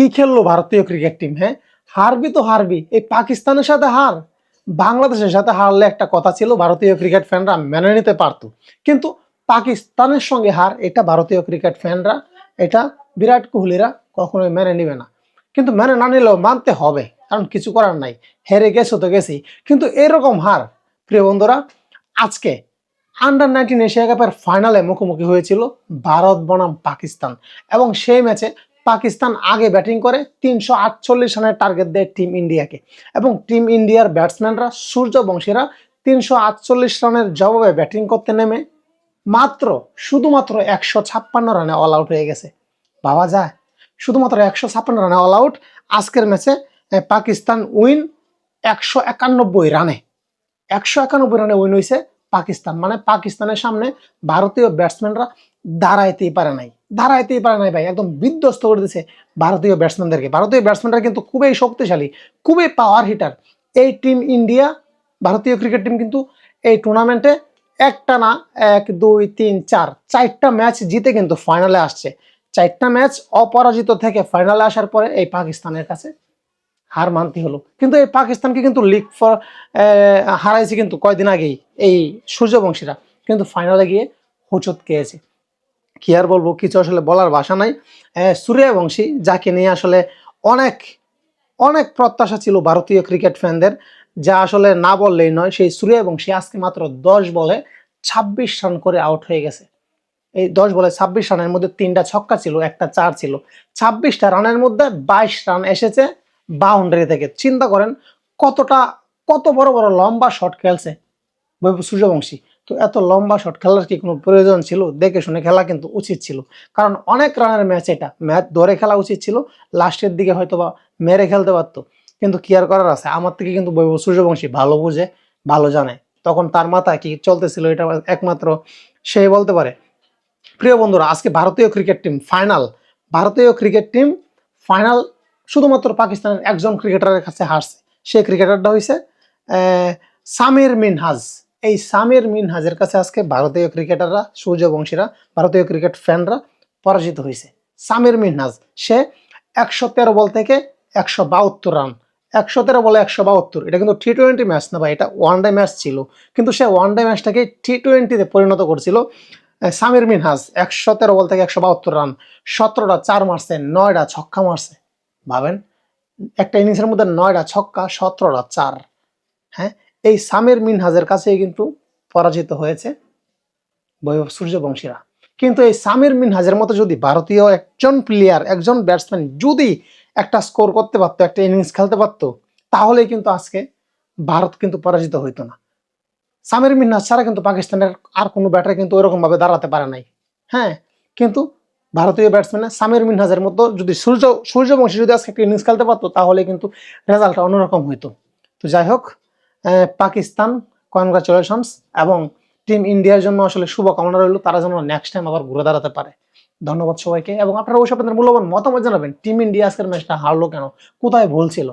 কি খেললো ভারতীয় ক্রিকেট টিম হ্যাঁ? হারবি তো হারবি। এই পাকিস্তানের সাথে হার, বাংলাদেশের সাথে হারলে একটা কথা ছিল, ভারতীয় ক্রিকেট ফ্যানরা মেনে নিতে পারতো। কিন্তু পাকিস্তানের সঙ্গে হার, এটা ভারতীয় ক্রিকেট ফ্যানরা এটা বিরাট কোহলিরা কখনোই মেনে নেবে না। কিন্তু মেনে না নিলেও মানতে হবে, কারণ কিছু করার নাই। হেরে গেছো তো গেছি। কিন্তু এরকম হার, প্রিয় বন্ধুরা, আজকে আন্ডার নাইনটিন এশিয়া কাপের ফাইনালে মুখোমুখি হয়েছিল ভারত বনাম পাকিস্তান। এবং সেই ম্যাচে পাকিস্তান আগে ব্যাটিং করে তিনশো আটচল্লিশ রানের টার্গেট দেয় টিম ইন্ডিয়াকে। এবং টিম ইন্ডিয়ার ব্যাটসম্যানরা, সূর্যবংশীরা তিনশো আটচল্লিশ রানের জবাবে ব্যাটিং করতে নেমে মাত্র শুধুমাত্র একশো ছাপ্পান্ন রানে অল আউট হয়ে গেছে। ভাবা যায়, শুধুমাত্র একশো ছাপ্পান্ন রানে অল আউট আজকের ম্যাচে পাকিস্তান উইন একশো একানব্বই রানে। একশো একানব্বই রানে উইন হয়েছে পাকিস্তান মানে পাকিস্তানের সামনে ভারতীয় ব্যাটসম্যানরা দাঁড়াইতেই পারে নাই। দাঁড়াইতেই পারে নাই ভাই, একদম বিধ্বস্ত করে দিছে ভারতীয় ব্যাটসম্যানদেরকে ভারতীয় ব্যাটসম্যানরা কিন্তু খুবই শক্তিশালী, খুবই পাওয়ার হিটার এই টিম ইন্ডিয়া ভারতীয় ক্রিকেট টিম কিন্তু এই টুর্নামেন্টে একটা না, এক, দুই, তিন, চার, চারটা ম্যাচ জিতে কিন্তু ফাইনালে আসছে। চারটা ম্যাচ অপরাজিত থেকে ফাইনালে আসার পরে এই পাকিস্তানের কাছে হার মানতে হলো। কিন্তু এই পাকিস্তানকে কিন্তু লিগ ফর হারাইছে কিন্তু কয়দিন আগেই এই সূর্যবংশীরা। কিন্তু ফাইনালে গিয়ে হোচট খেয়েছে। কি আর বলব, কিছু আসলে বলার ভাষা নাই। সূর্যবংশী যাকে নিয়ে আসলে অনেক অনেক প্রত্যাশা ছিল ভারতীয় ক্রিকেট ফ্যানদের, যা আসলে না বললেই নয়, সেই সূর্যবংশী আজকে মাত্র দশ বলে ছাব্বিশ রান করে আউট হয়ে গেছে। এই দশ বলে ছাব্বিশ রানের মধ্যে তিনটা ছক্কা ছিল, একটা চার ছিল। ছাব্বিশটা রানের মধ্যে বাইশ রান এসেছে বাউন্ডারি থেকে। চিন্তা করেন কতটা, কত বড় বড় লম্বা শট খেলছে সূর্যবংশী। তো এত লম্বা শট খেলার কি কোনো প্রয়োজন ছিল? দেখে শুনে খেলা কিন্তু উচিত ছিল। কারণ অনেক রানের ম্যাচ এটা ম্যাচ ধরে খেলা উচিত ছিল লাস্টের দিকে হয়তো বা মেরে খেলতে পারতো। কিন্তু কি আর করার আছে? আমার থেকে কিন্তু বৈভব সূর্যবংশী ভালো বুঝে, ভালো জানে। তখন তার মাথায় কি চলতেছিল এটা একমাত্র সে বলতে পারে। প্রিয় বন্ধুরা, আজকে ভারতীয় ক্রিকেট টিম ফাইনাল ভারতীয় ক্রিকেট টিম ফাইনাল শুধুমাত্র পাকিস্তানের একজন ক্রিকেটারের কাছে হারছে। সেই ক্রিকেটারটা হয়েছে সামির মিনহাজ। এই সামির মিনহাজের কাছে আজকে ভারতীয় ক্রিকেটাররা, সূর্যবংশীরা, ভারতীয় ক্রিকেট ফ্যানরা পরাজিত হয়েছে। সামির মিনহাজ, সে একশো তেরো বল থেকে একশো বাহাত্তর রান, একশো তেরো বলে একশো বাহাত্তর। এটা কিন্তু টি টোয়েন্টি ম্যাচ না ভাই, এটা ওয়ান ডে ম্যাচ ছিল। কিন্তু সে ওয়ান ডে ম্যাচটাকে টি টোয়েন্টিতে পরিণত করছিল। সামির মিনহাজ, একশো তেরো বল থেকে একশো বাহাত্তর রান, সতেরোটা চার মারছে, নয়টা ছক্কা মারছে। ভাবেন, একটা ইনিংসের মধ্যে নয়টা ছক্কা, সতেরোটা চার। হ্যাঁ এই সামির মিনহাজের কাছেই কিন্তু পরাজিত হয়েছে বৈভব সূর্যবংশীরা। কিন্তু এই সামির মিনহাজের মতো যদি ভারতীয় একজন প্লেয়ার একজন ব্যাটসম্যান যদি একটা স্কোর করতে পারতো, একটা ইনিংস খেলতে পারতো তাহলে কিন্তু আজকে ভারত কিন্তু পরাজিত হইতো না। সামির মিনহাজ ছাড়া কিন্তু পাকিস্তানের আর কোনো ব্যাটার কিন্তু ওইরকম ভাবে দাঁড়াতে পারে নাই। হ্যাঁ কিন্তু ভারতীয় ব্যাটসম্যান সামির মিনহাজের মতো যদি সূর্য, সূর্যবংশী যদি আজকে একটা ইনিংস খেলতে পারতো তাহলে কিন্তু রেজাল্টটা অন্যরকম হইতো। তো যাই হোক পাকিস্তান কনগ্রাচুলেশনস এবং টিম ইন্ডিয়ার জন্য আসলে শুভকামনা রইল। তারা যেন নেক্সট টাইম আবার ঘুরে দাঁড়াতে পারে। ধন্যবাদ সবাইকে। এবং আপনারা অবশ্যই আপনাদের মূল্যবান মতামত জানাবেন টিম ইন্ডিয়া আজকের ম্যাচটা হারলো কেন? কোথায় ভুল ছিল?